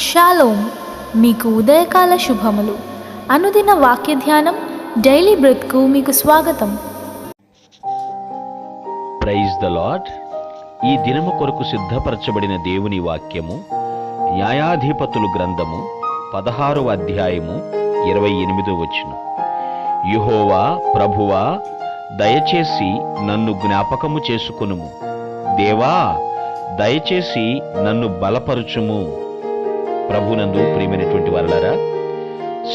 Shalom మీకు ఉదయకాల శుభములు. అనుదిన వాక్య ధ్యానం డైలీ బ్రెత్కు మీకు స్వాగతం. ప్రైజ్ ద లాడ్ ఈ దినము కొరకు సిద్ధపరచబడిన దేవుని వాక్యము న్యాయాధిపతులు గ్రంథము పదహారవ అధ్యాయము ఇరవై ఎనిమిదో వచ్చును యుహోవా ప్రభువా దయచేసి నన్ను జ్ఞాపకము చేసుకొనుము. దేవా దయచేసి నన్ను బలపరుచుము. ప్రభునందు ప్రియమైనటువంటి వారలారా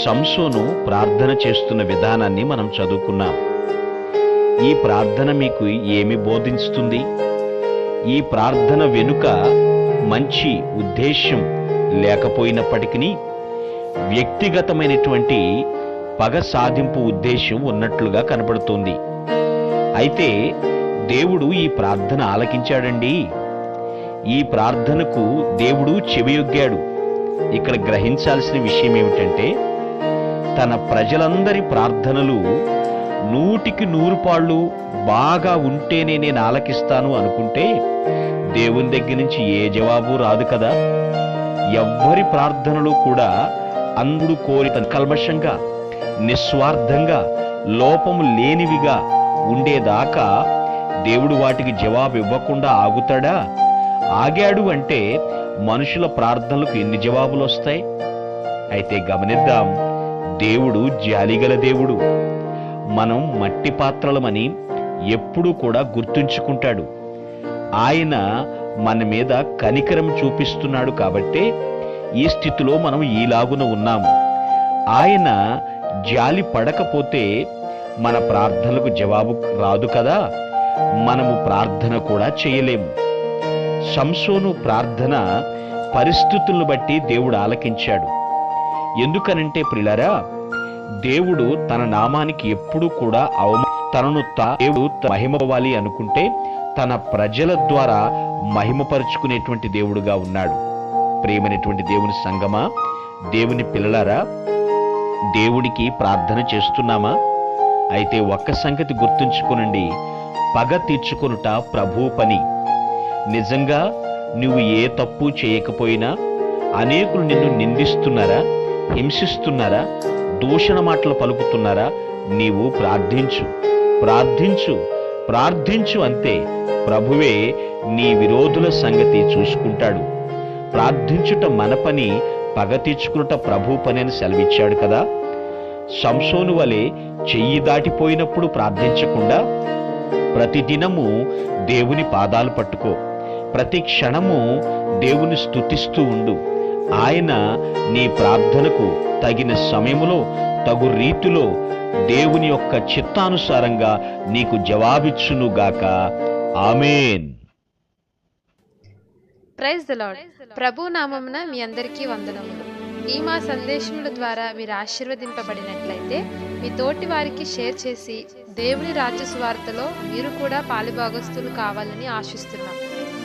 సంసోను ప్రార్థన చేస్తున్న విధానాన్ని మనం చదువుకున్నాం. ఈ ప్రార్థన మీకు ఏమి బోధిస్తుంది? ఈ ప్రార్థన వెనుక మంచి ఉద్దేశ్యం లేకపోయినప్పటికీ వ్యక్తిగతమైనటువంటి పగ సాధింపు ఉద్దేశం ఉన్నట్లుగా కనబడుతోంది. అయితే దేవుడు ఈ ప్రార్థన ఆలకించాడండి. ఈ ప్రార్థనకు దేవుడు చెవియొగ్గాడు. ఇక్కడ గ్రహించాల్సిన విషయం ఏమిటంటే తన ప్రజలందరి ప్రార్థనలు నూటికి నూరు పాళ్ళు బాగా ఉంటేనే నేను ఆలకిస్తాను అనుకుంటే దేవుని దగ్గర నుంచి ఏ జవాబు రాదు కదా. ఎవ్వరి ప్రార్థనలు కూడా అందుడు కోరి కల్మషంగా నిస్వార్థంగా లోపము లేనివిగా ఉండేదాకా దేవుడు వాటికి జవాబు ఇవ్వకుండా ఆగుతాడా? ఆగాడు అంటే మనుషుల ప్రార్థనలకు ఎన్ని జవాబులు వస్తాయి? అయితే గమనిద్దాం దేవుడు జాలిగల దేవుడు. మనం మట్టి పాత్రలమని ఎప్పుడూ కూడా గుర్తుంచుకుంటాడు. ఆయన మన మీద కనికరం చూపిస్తున్నాడు కాబట్టే ఈ స్థితిలో మనం ఈలాగున ఉన్నాము ఆయన జాలి పడకపోతే మన ప్రార్థనలకు జవాబు రాదు కదా? మనము ప్రార్థన కూడా చేయలేము. సంసోను ప్రార్థన పరిస్థితులను బట్టి దేవుడు ఆలకించాడు. ఎందుకనంటే ప్రిలరా దేవుడు తన నామానికి ఎప్పుడూ కూడా అవమా తనను దేవుడు మహిమవ్వాలి అనుకుంటే తన ప్రజల ద్వారా మహిమపరుచుకునేటువంటి దేవుడుగా ఉన్నాడు. ప్రేమైనటువంటి దేవుని సంగమా? దేవుని పిల్లలారా దేవుడికి ప్రార్థన చేస్తున్నామా? అయితే ఒక్క సంగతి గుర్తుంచుకునండి. పగ తీర్చుకొనుట ప్రభు పని. నిజంగా నువ్వు ఏ తప్పు చేయకపోయినా అనేకులు నిన్ను నిందిస్తున్నారా హింసిస్తున్నారా దూషణ మాటలు పలుకుతున్నారా నీవు ప్రార్థించు. ప్రార్థించు ప్రార్థించు అంతే. ప్రభువే నీ విరోధుల సంగతి చూసుకుంటాడు. ప్రార్థించుట మన పని పగ తీర్చుకునుట ప్రభు పని అని సెలవిచ్చాడు కదా. సంసోను వలె చెయ్యి దాటిపోయినప్పుడు ప్రార్థించకుండా ప్రతిదినము దేవుని పాదాలు పట్టుకో. ప్రతి క్షణము దేవుని స్తుతిస్తూ ఉండు. ఆయన నీ ప్రార్థనకు తగిన సమయములో తగు రీతిలో దేవుని యొక్క చిత్తానుసారంగా నీకు జవాబిచ్చునుగాక ఆమెన్. ప్రైజ్ ద లాడ్ ప్రభు నామమున మీ అందరికీ వందనములు. ఈ మా సందేశముల ద్వారా మీరు ఆశీర్వదింపబడినట్లయితే మీ తోటి వారికి షేర్ చేసి దేవుని రాజ్య సువార్తలో మీరు కూడా పాలిభాగస్తులు కావాలని ఆశిస్తున్నాం.